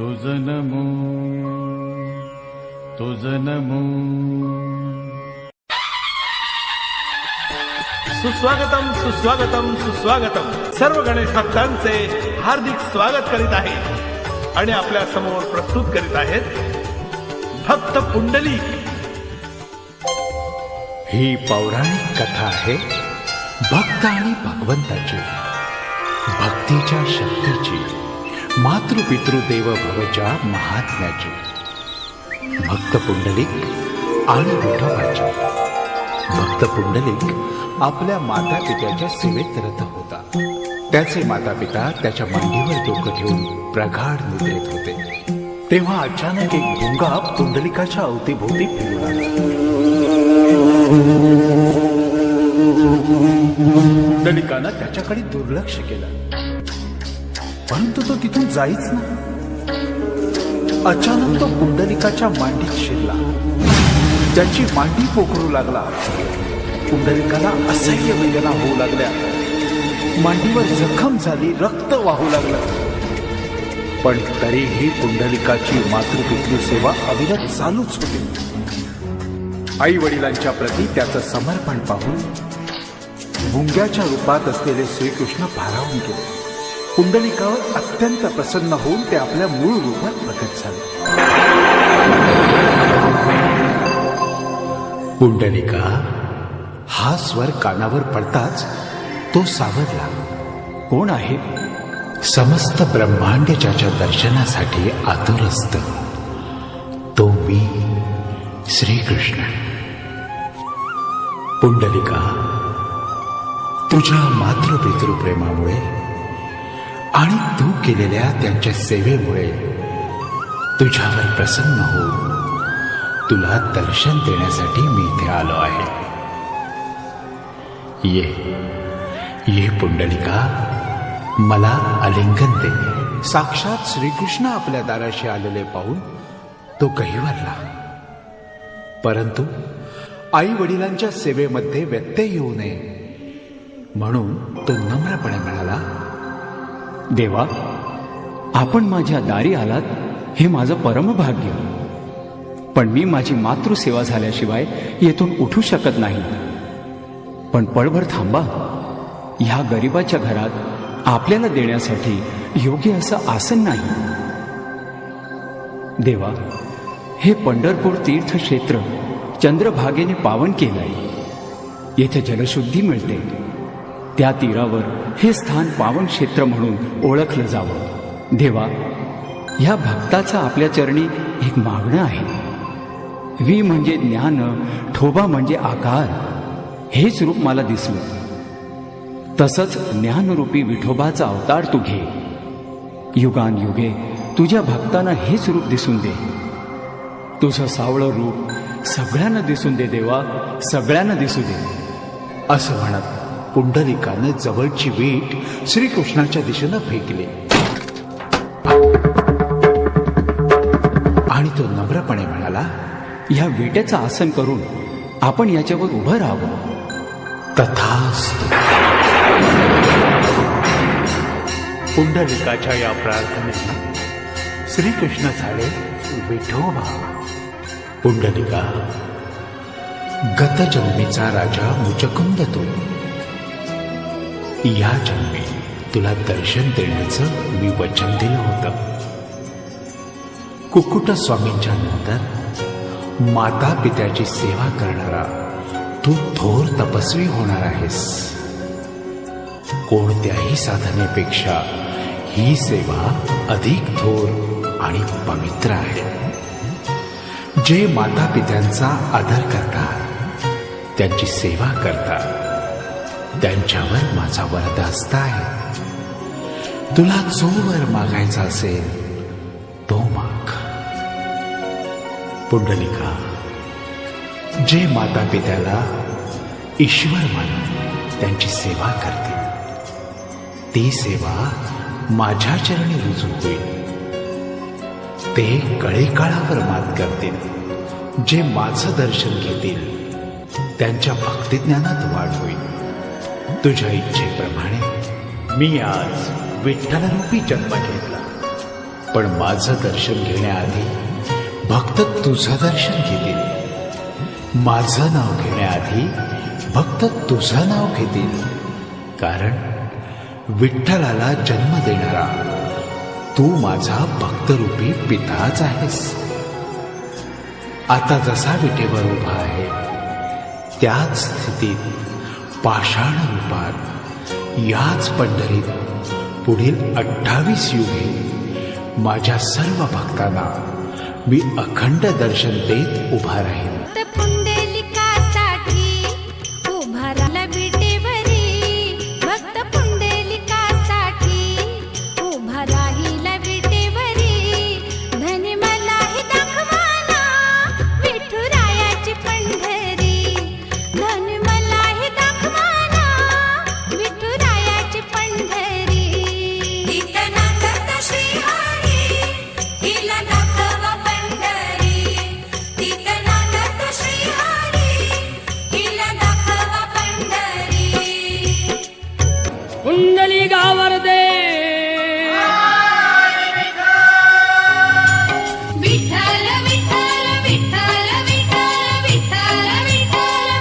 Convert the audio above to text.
तुझ नमो तुझ नमो सुस्वागतम सुस्वागतम सुस्वागतम. सर्व गणेश भक्तांचे हार्दिक स्वागत करीत आहे आणि आपल्यासमोर प्रस्तुत करीत आहेत भक्त पुंडली. ही पौराणिक कथा आहे भक्त आणि भगवंताची भक्तीच्या शक्तीची मातृपितृदेव भवच्या महात्म्याचे. भक्त पुंडलिक आणि विठोबाचे. भक्त पुंडलिक आपल्या माता पित्याच्या सेवेत रत होता. त्याचे माता पिता त्याच्या मांडीवर डोकं ठेवून प्रगाढ निद्रेत होते. तेव्हा अचानक एक भुंगा पुंडलिकाच्या अवतीभोवती फिरू लागला पुंडलिकानं त्याच्याकडे दुर्लक्ष केलं. परंतु तो तिथून जाईच ना अचानक तो पुंडलिकाच्या मांडीत शिरला. त्याची मांडी पोखरू लागला. पुंडलिकाला असह्य वेदना होऊ लागल्या. मांडीवर जखम झाली रक्त वाहू लागलं. पण तरीही पुंडलिकाची मातृपितृ सेवा अविरत चालूच होती. आई वडिलांच्या प्रती त्याचं समर्पण पाहून भुंग्याच्या रूपात असलेले श्रीकृष्ण भारावून गेले. पुंडलिकावर अत्यंत प्रसन्न होऊन ते आपल्या मूळ रूपात प्रकट झाले. पुंडलिका हा स्वर कानावर पडताच तो सावरला. कोण आहे? समस्त ब्रह्मांड ज्याच्या दर्शनासाठी आतुर असत तो मी श्रीकृष्ण. पुंडलिका तुझ्या मातृपितृ प्रेमामुळे आणि तू केलेल्या त्यांच्या सेवेमुळे तुझ्यावर प्रसन्न होऊन तुला दर्शन देण्यासाठी मी इथे आलो आहे. ये ये पुंडलिका मला आलिंगन दे. साक्षात श्रीकृष्ण आपल्या दाराशी आलेले पाहून तो गहिवरला परंतु आई वडिलांच्या सेवेमध्ये व्यत्यय येऊ नये. म्हणून तो नम्रपणे म्हणाला देवा आपण माझ्या दारी आलात हे माझं परमभाग्य. पण मी माझी मातृसेवा झाल्याशिवाय येथून उठू शकत नाही. पण पळभर थांबा. ह्या गरिबाच्या घरात आपल्याला देण्यासाठी योग्य असं आसन नाही. देवा हे पंढरपूर तीर्थक्षेत्र चंद्रभागेने पावन केलंय. येथे जलशुद्धी मिळते. त्या तीरावर हे स्थान पावन क्षेत्र म्हणून ओळखलं जावं. देवा ह्या भक्ताचं आपल्या चरणी एक मागणं आहे. वी म्हणजे ज्ञान ठोबा म्हणजे आकार. हेच रूप मला दिसलं. तसंच ज्ञानरूपी विठोबाचा अवतार तू घे. युगान युगे तुझ्या भक्तांना हेच रूप दिसून दे. तुझं सावळं रूप सगळ्यांना दिसून दे देवा सगळ्यांना दिसू दे. असं म्हणत पुंडलिकानं जवळची वीट श्रीकृष्णाच्या दिशेनं फेकली. आणि तो नम्रपणे म्हणाला ह्या विट्याचं आसन करून आपण याच्यावर उभं राहावं. तथास्तु. पुंडलिकाच्या या प्रार्थने श्रीकृष्ण झाले विठोबा. पुंडलिका गतजन्मीचा राजा मुचकुंद तो. या जन्मी तुला दर्शन देण्याचं मी वचन दिलं होतं. कुक्कुट स्वामींच्या नंतर माता पित्याची सेवा करणारा तू थोर तपस्वी होणार आहेस. कोणत्याही साधनेपेक्षा ही सेवा अधिक थोर आणि पवित्र आहे. जे माता पित्यांचा आदर करतात त्यांची सेवा करतात त्यांच्यावर माझा वरदास्त आहे तुला जो वर मागायचा असेल तो माग. पुंडलिका जे माता पित्याला ईश्वर मानून त्यांची सेवा करतील ती सेवा माझ्या चरणी रुजू होईल. ते कळे काळावर मात करतील जे माझं दर्शन घेतील त्यांच्या भक्तिज्ञानात वाढ होईल. तुझ्या इच्छेप्रमाणे मी आज विठ्ठलरूपी जन्म घेतला. पण माझं दर्शन घेण्याआधी भक्त तुझं दर्शन घेतील. माझं नाव घेण्याआधी भक्त तुझं नाव घेतील. कारण विठ्ठलाला जन्म देणारा तू माझा भक्तरूपी पिताच आहेस. आता जसा विटेवर उभा आहे त्याच स्थितीत पाषाण रूपात याच पंढरीत पुढील अठ्ठावीस युगे माझ्या सर्व भक्तांना मी अखंड दर्शन देत उभा राहील